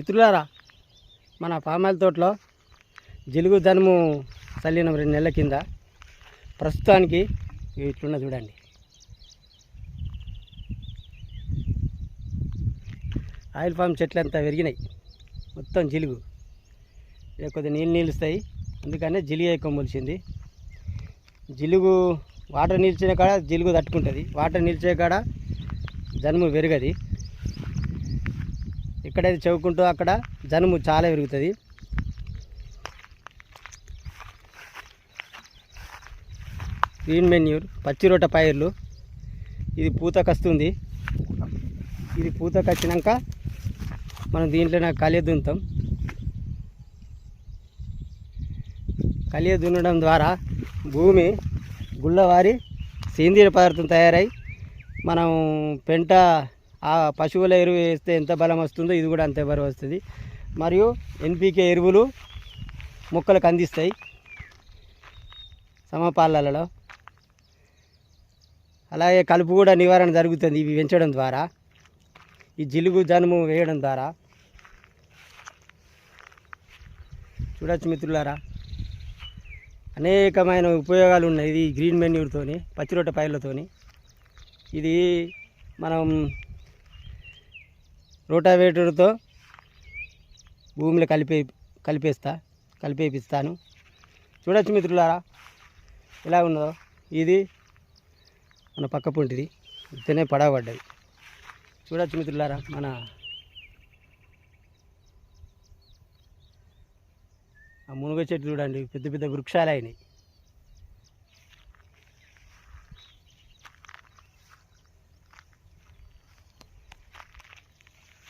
మిత్రులారా మన పామాయిల తోటలో జిలుగు ధనము చల్లిన రెండు నెలల కింద ప్రస్తుతానికి ఇట్లున్న చూడండి. ఆయిల్ ఫామ్ చెట్లు అంతా పెరిగినాయి మొత్తం జిలుగు. ఇక కొద్దిగా నీళ్ళు నిలుస్తాయి. అందుకనే జిలిగే ఎక్కువ మొలిచింది. జిలుగు వాటర్ నిలిచిన కాడ జిలుగు తట్టుకుంటుంది. వాటర్ నిలిచే కాడ జనుము పెరగది ఇక్కడైతే చెవుకుంటూ అక్కడ జనుము చాలా పెరుగుతుంది గ్రీన్ మెన్యూర్ పచ్చిరొట్ట పైర్లు. ఇది పూతకొస్తుంది ఇది పూతకొచ్చినాక మనం దీంట్లో కలియ దున్నుతాం. కలియ దున్నడం ద్వారా భూమి గుళ్ళవారి సేంద్రియ పదార్థం తయారై మనం పెంట ఆ పశువుల ఎరువు వేస్తే ఎంత బలం వస్తుందో ఇది కూడా అంతే బలం వస్తుంది. మరియు ఎన్పికే ఎరువులు మొక్కలకు అందిస్తాయి. సమపాలలో అలాగే కలుపు కూడా నివారణ జరుగుతుంది ఇవి పెంచడం ద్వారా. ఈ జిలుగు జనుము వేయడం ద్వారా. చూడొచ్చు మిత్రులారా. అనేకమైన ఉపయోగాలు ఉన్నాయి ఇది గ్రీన్ మెన్యూర్తోని పచ్చిరొట్ట పైర్లతోని. ఇది మనం రోటావేటర్తో భూమిలో కలిపే కలిపేస్తా కలిపేపిస్తాను. చూడొచ్చు మిత్రులారా ఎలా ఉన్నదో. ఇది మన పక్క పొంటిది. ఇతనే పడవబడ్డది చూడొచ్చు మిత్రులారా మన ఆ మునుగ చెట్టు చూడండి పెద్ద పెద్ద వృక్షాలు అయినాయి.